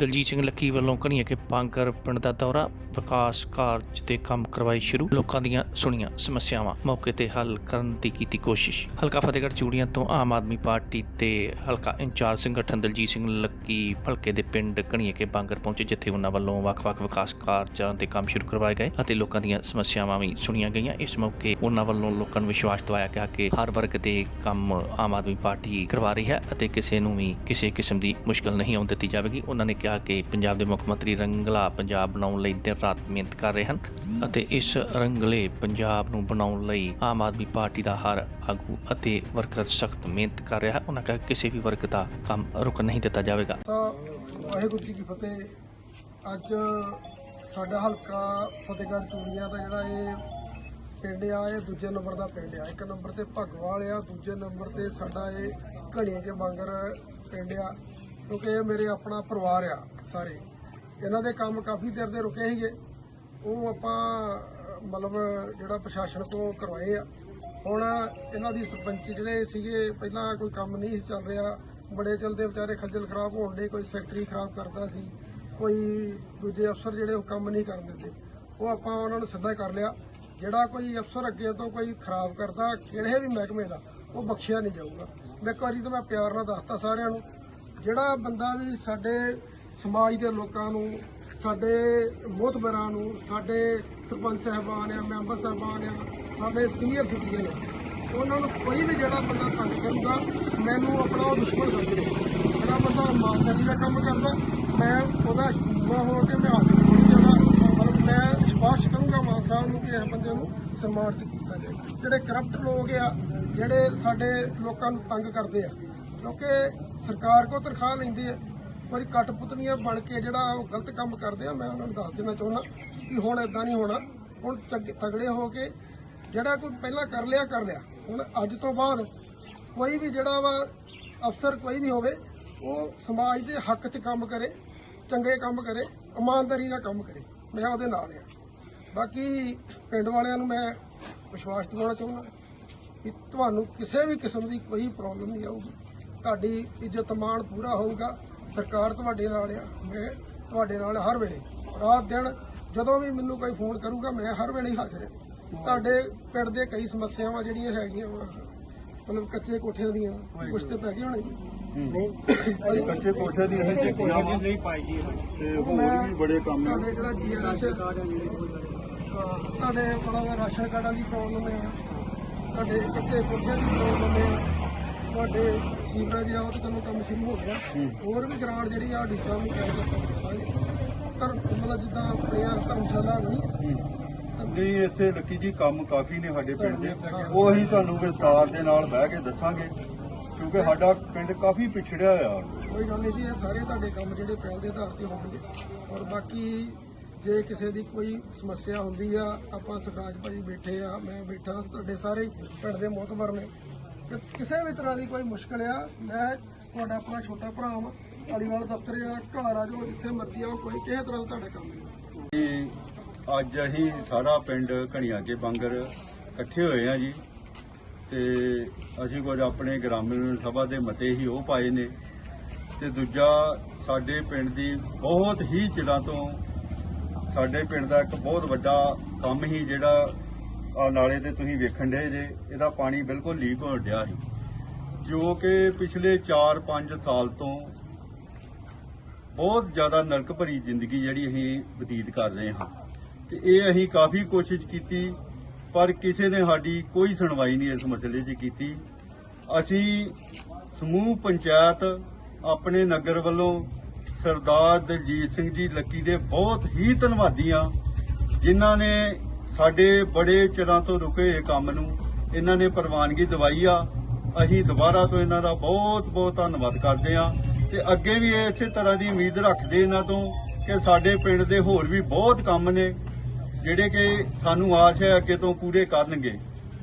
Daljit Singh Lucky ਵੱਲੋਂ ਘਣੀਆਂ ਕੇ ਪਾਂਗਰ ਪਿੰਡ ਦਾ ਦੌਰਾ ਵਿਕਾਸ ਕਾਰਜ ਤੇ ਕੰਮ ਕਰਵਾਈ ਸ਼ੁਰੂ। ਲੋਕਾਂ ਦੀਆਂ ਸੁਣੀਆਂ ਸਮੱਸਿਆਵਾਂ ਮੌਕੇ ਤੇ ਹੱਲ ਕਰਨ ਦੀ ਕੀਤੀ ਕੋਸ਼ਿਸ਼। ਹਲਕਾ ਫਤਿਹਗੜ੍ਹ ਚੂੜੀਆਂ ਤੋਂ ਆਮ ਆਦਮੀ ਪਾਰਟੀ ਤੇ ਹਲਕਾ ਇੰਚਾਰਜ ਸੰਗਠਨ ਦਲਜੀਤ ਸਿੰਘ ਲੱਕੀ ਹਲਕੇ ਦੇ ਪਿੰਡ ਘਣੀਆਂ ਕੇ ਪਾਂਗਰ ਪਹੁੰਚੇ, ਜਿੱਥੇ ਉਹਨਾਂ ਵੱਲੋਂ ਵੱਖ-ਵੱਖ ਵਿਕਾਸ ਕਾਰਜਾਂ ਤੇ ਕੰਮ ਸ਼ੁਰੂ ਕਰਵਾਏ ਗਏ ਅਤੇ ਲੋਕਾਂ ਦੀਆਂ ਸਮੱਸਿਆਵਾਂ ਵੀ ਸੁਣੀਆਂ ਗਈਆਂ। ਇਸ ਮੌਕੇ ਉਹਨਾਂ ਵੱਲੋਂ ਲੋਕਾਂ ਨੂੰ ਵਿਸ਼ਵਾਸ ਦਿਵਾਇਆ ਗਿਆ ਕਿ ਹਰ ਵਰਗ ਦੇ ਕੰਮ ਆਮ ਆਦਮੀ ਪਾਰਟੀ ਕਰਵਾ ਰਹੀ ਹੈ ਅਤੇ ਕਿਸੇ ਨੂੰ ਵੀ ਕਿਸੇ ਕਿਸਮ ਦੀ ਮੁਸ਼ਕਲ ਨਹੀਂ ਆਉਣ ਦਿੱਤੀ ਜਾਵੇਗੀ। ਉਹਨਾਂ ਨੇ ਕਿਹਾ ਕਿ ਪੰਜਾਬ ਦੇ ਮੁੱਖ ਮੰਤਰੀ ਰੰਗਲਾ ਪੰਜਾਬ ਬਣਾਉਣ ਲਈ ਰਾਤ ਮਿਹਨਤ ਕਰ ਰਹੇ ਹਨ ਅਤੇ ਇਸ ਰੰਗਲੇ ਪੰਜਾਬ ਨੂੰ ਬਣਾਉਣ ਲਈ ਆਮ ਆਦਮੀ ਪਾਰਟੀ ਦਾ ਹਰ ਆਗੂ ਅਤੇ ਵਰਕਰ ਸਖਤ ਮਿਹਨਤ ਕਰ ਰਿਹਾ ਹੈ। ਉਹਨਾਂ ਕਿਹਾ ਕਿਸੇ ਵੀ ਵਰਗ ਦਾ ਕੰਮ ਰੁਕਣ ਨਹੀਂ ਦਿੱਤਾ ਜਾਵੇਗਾ। ਵਾਹਿਗੁਰੂ ਜੀ ਕੀ ਫਤਿਹ। ਅੱਜ ਸਾਡਾ ਹਲਕਾ ਫਤਿਹਗੜ੍ਹ ਚੂੜੀਆਂ ਦਾ ਜਿਹੜਾ ਇਹ ਪਿੰਡ ਆ, ਇਹ ਦੂਜੇ ਨੰਬਰ ਦਾ ਪਿੰਡ ਆ। ਇੱਕ ਨੰਬਰ ਤੇ ਭਗਵਾਲ ਆ, ਦੂਜੇ ਨੰਬਰ ਤੇ ਸਾਡਾ ਇਹ ਘੜੀਆਂ ਕੇ ਬਾਂਗਰ ਪਿੰਡ ਆ। ਕਿਉਂਕਿ ਇਹ ਮੇਰੇ ਆਪਣਾ ਪਰਿਵਾਰ ਆ ਸਾਰੇ। ਇਹਨਾਂ ਦੇ ਕੰਮ ਕਾਫੀ ਦੇਰ ਦੇ ਰੁਕੇ ਸੀਗੇ। ਉਹ ਆਪਾਂ, ਮਤਲਬ ਜਿਹੜਾ ਪ੍ਰਸ਼ਾਸਨ ਤੋਂ ਕਰਵਾਏ ਆ। ਹੁਣ ਇਹਨਾਂ ਦੀ ਸਰਪੰਚੀ ਜਿਹੜੇ ਸੀਗੇ, ਪਹਿਲਾਂ ਕੋਈ ਕੰਮ ਨਹੀਂ ਸੀ ਚੱਲ ਰਿਹਾ। ਬੜੇ ਚਲਦੇ ਵਿਚਾਰੇ ਖੱਜਲ ਖਰਾਬ ਹੋਣ ਦੇ ਕੋਈ ਸੈਕਟਰੀ ਖਰਾਬ ਕਰਦਾ ਸੀ, ਕੋਈ ਦੂਜੇ ਅਫਸਰ ਜਿਹੜੇ ਉਹ ਕੰਮ ਨਹੀਂ ਕਰਨ ਦਿੰਦੇ। ਉਹ ਆਪਾਂ ਉਹਨਾਂ ਨੂੰ ਸਿੱਧਾ ਕਰ ਲਿਆ। ਜਿਹੜਾ ਕੋਈ ਅਫਸਰ ਅੱਗੇ ਤੋਂ ਕੋਈ ਖਰਾਬ ਕਰਦਾ, ਕਿਹੜੇ ਵੀ ਮਹਿਕਮੇ ਦਾ, ਉਹ ਬਖਸ਼ਿਆ ਨਹੀਂ ਜਾਊਗਾ। ਮੈਂ ਇੱਕ ਵਾਰੀ ਤਾਂ ਮੈਂ ਪਿਆਰ ਨਾਲ ਦੱਸਤਾ ਸਾਰਿਆਂ ਨੂੰ। ਜਿਹੜਾ ਬੰਦਾ ਵੀ ਸਾਡੇ ਸਮਾਜ ਦੇ ਲੋਕਾਂ ਨੂੰ, ਸਾਡੇ ਮੋਹਤਬਰਾਂ ਨੂੰ, ਸਾਡੇ ਸਰਪੰਚ ਸਾਹਿਬਾਨ ਆ, ਮੈਂਬਰ ਸਾਹਿਬਾਨ ਆ, ਸਾਡੇ ਸੀਨੀਅਰ ਸਿਟੀਜ਼ਨ ਆ, ਉਹਨਾਂ ਨੂੰ ਕੋਈ ਵੀ ਜਿਹੜਾ ਬੰਦਾ ਤੰਗ ਕਰੂਗਾ, ਮੈਨੂੰ ਆਪਣਾ ਉਹ ਦੁਸ਼ਮਣ ਸਮਝੇ ਜਿਹੜਾ ਬੰਦਾ ਇਮਾਨਦਾਰੀ ਦਾ ਕੰਮ ਕਰਦਾ, ਮੈਂ ਉਹਦਾ ਮੈਂ ਹੋ ਕੇ ਮੈਂ ਹੱਥ ਨਹੀਂ ਜਾਣਾ ਮਤਲਬ ਮੈਂ ਵਿਸ਼ਵਾਸ ਕਰੂੰਗਾ ਮਾਨ ਸਾਹਿਬ ਨੂੰ ਕਿ ਇਹ ਬੰਦੇ ਨੂੰ ਸਨਮਾਨਿਤ ਕੀਤਾ ਜਾਏ। ਜਿਹੜੇ ਕਰਪਟ ਲੋਕ ਆ, ਜਿਹੜੇ ਸਾਡੇ ਲੋਕਾਂ ਨੂੰ ਤੰਗ ਕਰਦੇ ਆ, ਕਿਉਂਕਿ ਸਰਕਾਰ ਕੋ ਤਨਖਾਹ ਲੈਂਦੇ ਆ ਪਰ ਕਟਪੁਤਲੀਆਂ ਬਣ ਕੇ ਜਿਹੜਾ ਉਹ ਗਲਤ ਕੰਮ ਕਰਦੇ ਆ, ਮੈਂ ਉਹਨਾਂ ਨੂੰ ਦੱਸ ਦੇਣਾ ਚਾਹੁੰਦਾ ਕਿ ਹੁਣ ਇਦਾਂ ਨਹੀਂ ਹੋਣਾ। ਹੁਣ ਚੰਗੇ- ਤਗੜੇ ਹੋ ਕੇ ਜਿਹੜਾ ਕੋਈ ਪਹਿਲਾਂ ਕਰ ਲਿਆ ਕਰ ਲਿਆ। ਹੁਣ ਅੱਜ ਤੋਂ ਬਾਅਦ ਕੋਈ ਵੀ ਜਿਹੜਾ ਵਾ ਅਫਸਰ ਕੋਈ ਵੀ ਹੋਵੇ, ਉਹ ਸਮਾਜ ਦੇ ਹੱਕ 'ਚ ਕੰਮ ਕਰੇ, ਚੰਗੇ ਕੰਮ ਕਰੇ, ਇਮਾਨਦਾਰੀ ਨਾਲ ਕੰਮ ਕਰੇ। ਮੈਂ ਉਹਦੇ ਨਾਲ ਆ। ਬਾਕੀ ਪਿੰਡ ਵਾਲਿਆਂ ਨੂੰ ਮੈਂ ਵਿਸ਼ਵਾਸ ਦਿਵਾਉਣਾ ਚਾਹੁੰਦਾ ਕਿ ਤੁਹਾਨੂੰ ਕਿਸੇ ਵੀ ਕਿਸਮ ਦੀ ਕੋਈ ਪ੍ਰੋਬਲਮ ਨਹੀਂ ਆਊਗੀ। ਤੁਹਾਡੀ ਇੱਜ਼ਤ ਮਾਣ ਪੂਰਾ ਹੋਊਗਾ। ਸਰਕਾਰ ਤੁਹਾਡੇ ਨਾਲ ਆ ਮੈਂ ਤੁਹਾਡੇ ਨਾਲ ਹਰ ਵੇਲੇ। ਰਾਤ ਦਿਨ ਜਦੋਂ ਵੀ ਮੈਨੂੰ ਕੋਈ ਫੋਨ ਕਰੂਗਾ ਮੈਂ ਹਰ ਵੇਲੇ ਹਾਜ਼ਰ ਹਾਂ। ਤੁਹਾਡੇ ਪਿੰਡ ਦੇ ਕਈ ਸਮੱਸਿਆਵਾਂ ਜਿਹੜੀਆਂ ਹੈਗੀਆਂ ਵਾ ਮਤਲਬ ਕੱਚੇ ਕੋਠਿਆਂ ਦੀਆਂ ਕੁਛ ਤੇ ਪੈ ਗਏ ਹੋਣੇ ਜੀ ਕੱਚੇ ਕੋਠੇ ਦੀ ਅਸੀਂ ਚੱਕੀਆਂ ਵਾ। ਨਹੀਂ ਪਾਈ ਜੀ ਤੇ ਹੋਰ ਵੀ ਬੜੇ ਕੰਮ ਆ। ਤੁਹਾਡੇ ਜਿਹੜਾ ਜੀਐਨਐਸ ਤੁਹਾਡੇ ਬੜਾ ਰਾਸ਼ਨ ਕਾਰਡਾਂ ਦੀ ਪ੍ਰੋਬਲਮ ਹੈ ਤੁਹਾਡੇ ਕੱਚੇ ਕੋਠਿਆਂ ਦੀ ਪ੍ਰੋਬਲਮ ਹੈ ਤੁਹਾਡੇ ਸੀਵਰੇਜ ਆ ਉਹ ਤੇ ਚਲੋ ਕੰਮ ਸ਼ੁਰੂ ਹੋ ਗਿਆ। ਹੋਰ ਵੀ ਗ੍ਰਾਂਟ ਜਿਹੜੀ ਆ ਡੀਸਾ ਨੂੰ ਕਹਿ ਦਿੱਤਾ ਤਾਂ ਮਤਲਬ ਜਿੱਦਾਂ ਆਪਣੀਆਂ ਧਰਮਸ਼ਾਲਾ ਨਹੀਂ ਨਹੀਂ ਇੱਥੇ ਲੱਕੀ ਜੀ ਕੰਮ ਕਾਫੀ ਨੇ ਸਾਡੇ ਪਿੰਡ ਦੇ। ਉਹ ਅਸੀਂ ਤੁਹਾਨੂੰ ਵਿਸਤਾਰ ਦੇ ਨਾਲ ਬਹਿ ਕੇ ਦੱਸਾਂਗੇ ਕਿਉਂਕਿ ਸਾਡਾ ਪਿੰਡ ਕਾਫੀ ਪਿਛੜਿਆ ਆ ਕੋਈ ਗੱਲ ਨਹੀਂ ਜੀ ਇਹ ਸਾਰੇ ਤੁਹਾਡੇ ਕੰਮ ਜਿਹੜੇ ਪਹਿਲ ਦੇ ਆਧਾਰ ਤੇ ਹੋਣਗੇ। ਔਰ ਬਾਕੀ ਜੇ ਕਿਸੇ ਦੀ ਕੋਈ ਸਮੱਸਿਆ ਹੁੰਦੀ ਆ ਆਪਾਂ ਸਖਰਾਜ ਭਾਜੀ ਬੈਠੇ ਆ ਮੈਂ ਬੈਠਾ ਤੁਹਾਡੇ ਸਾਰੇ ਪਿੰਡ ਦੇ ਮੋਤਬਰ ਨੇ। ਕਿਸੇ ਵੀ ਤਰ੍ਹਾਂ ਦੀ ਕੋਈ ਮੁਸ਼ਕਲ ਆ, ਮੈਂ ਤੁਹਾਡਾ ਆਪਣਾ ਛੋਟਾ ਭਰਾ ਵਾਂ, ਧਾਲੀਵਾਲ ਦਫ਼ਤਰ ਆ, ਘਰ ਆ ਜਾਓ ਜਿੱਥੇ ਮਰਜ਼ੀ ਆਓ ਕੋਈ ਕਿਸੇ ਤਰ੍ਹਾਂ ਦਾ ਤੁਹਾਡਾ ਕੰਮ ਨਹੀਂ ਅੱਜ ਅਸੀਂ ਸਾਰਾ ਪਿੰਡ ਘਣੀਆਂ ਕੇ ਬੰਗਰ ਇਕੱਠੇ ਹੋਏ ਆ ਜੀ, ਤੇ ਅਸੀਂ ਕੁਝ ਆਪਣੇ ਗ੍ਰਾਮੀਣ ਸਭਾ ਦੇ ਮਤੇ ਹੀ ਉਹ ਪਾਏ ਨੇ, ਤੇ ਦੂਜਾ ਸਾਡੇ ਪਿੰਡ ਦੀ ਬਹੁਤ ਹੀ ਚਿਰਾਂ ਤੋਂ ਸਾਡੇ ਪਿੰਡ ਦਾ ਇੱਕ ਬਹੁਤ ਵੱਡਾ ਕੰਮ ਹੀ ਜਿਹੜਾ ਆ ਨਾਲੇ ਤੇ ਤੁਸੀਂ ਵੇਖਣ ਦੇ ਜੇ, ਇਹਦਾ ਪਾਣੀ ਬਿਲਕੁਲ ਲੀਕ ਹੋ ਰਿਹਾ ਸੀ। ਜੋ ਕਿ ਪਿਛਲੇ 4-5 ਸਾਲ ਤੋਂ ਬਹੁਤ ਜ਼ਿਆਦਾ ਨਰਕ ਭਰੀ ਜ਼ਿੰਦਗੀ ਜਿਹੜੀ ਅਸੀਂ ਬਤੀਤ ਕਰ ਰਹੇ ਹਾਂ। ਤੇ ਇਹ ਅਸੀਂ ਕਾਫੀ ਕੋਸ਼ਿਸ਼ ਕੀਤੀ, ਪਰ ਕਿਸੇ ਨੇ ਸਾਡੀ ਕੋਈ ਸੁਣਵਾਈ ਨਹੀਂ ਇਸ ਮਸਲੇ 'ਚ ਕੀਤੀ। ਅਸੀਂ ਸਮੂਹ ਪੰਚਾਇਤ ਆਪਣੇ ਨਗਰ ਵੱਲੋਂ ਸਰਦਾਰ ਦਲਜੀਤ ਸਿੰਘ ਜੀ ਲੱਕੀ ਦੇ ਬਹੁਤ ਹੀ ਧੰਨਵਾਦੀ ਹਾਂ, ਜਿਨ੍ਹਾਂ ਨੇ ਸਾਡੇ ਬੜੇ ਚਿਰਾਂ ਤੋਂ ਰੁਕੇ ਹੋਏ ਕੰਮ ਨੂੰ, ਇਹਨਾਂ ਨੇ ਪ੍ਰਵਾਨਗੀ ਦਵਾਈ ਆ। ਅਸੀਂ ਦੁਬਾਰਾ ਤੋਂ ਇਹਨਾਂ ਦਾ ਬਹੁਤ ਬਹੁਤ ਧੰਨਵਾਦ ਕਰਦੇ ਹਾਂ ਤੇ ਅੱਗੇ ਵੀ ਇਹ ਇਸੇ ਤਰ੍ਹਾਂ ਦੀ ਉਮੀਦ ਰੱਖਦੇ ਇਹਨਾਂ ਤੋਂ ਕਿ ਸਾਡੇ ਪਿੰਡ ਦੇ ਹੋਰ ਵੀ ਬਹੁਤ ਕੰਮ ਨੇ, ਜਿਹੜੇ ਕਿ ਸਾਨੂੰ ਆਸ ਹੈ ਅੱਗੇ ਤੋਂ ਪੂਰੇ ਕਰਨਗੇ।